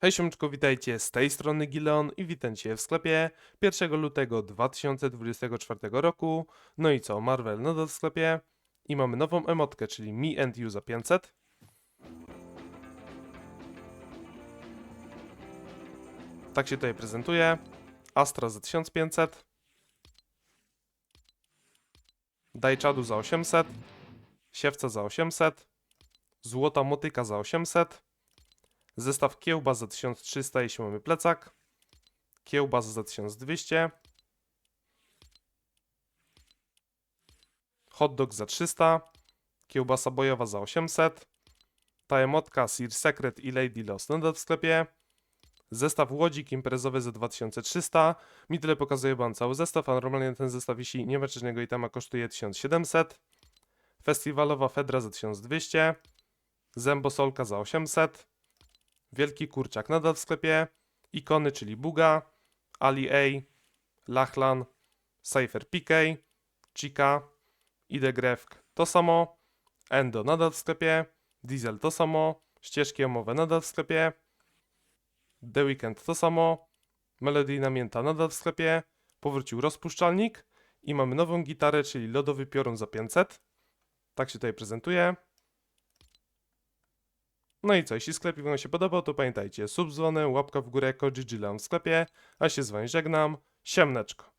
Hej siomczko, witajcie z tej strony Gileon i witajcie w sklepie 1 lutego 2024 roku. No i co, Marvel nadal w sklepie i mamy nową emotkę, czyli Me and You za 500. Tak się tutaj prezentuje. Astra za 1500. Dajczadu za 800. Siewca za 800. Złota motyka za 800. Zestaw kiełbas za 1300, jeśli mamy plecak. Kiełbas za 1200. Hot dog za 300. Kiełbasa bojowa za 800. Ta emotka Sir Secret i Lady Lost nadal w sklepie. Zestaw łodzik imprezowy za 2300. Mi tyle pokazuje, mam cały zestaw, a normalnie ten zestaw, jeśli nie ma czynnego itema, kosztuje 1700. Festiwalowa Fedra za 1200. Zębosolka za 800. Wielki kurczak nadal w sklepie. Ikony, czyli Buga, Ali A, Lachlan, Cypher PK, Chica, Idegrewk to samo, Endo nadal w sklepie, Diesel to samo, ścieżki omowe nadal w sklepie, The Weekend to samo, Melodyjna Mięta nadal w sklepie, powrócił rozpuszczalnik i mamy nową gitarę, czyli Lodowy Piorun za 500. Tak się tutaj prezentuje. No i co, jeśli sklepik Wam się podobał, to pamiętajcie, sub dzwonem, łapka w górę, Koji Gileon w sklepie, a się z Wami żegnam, siemneczko.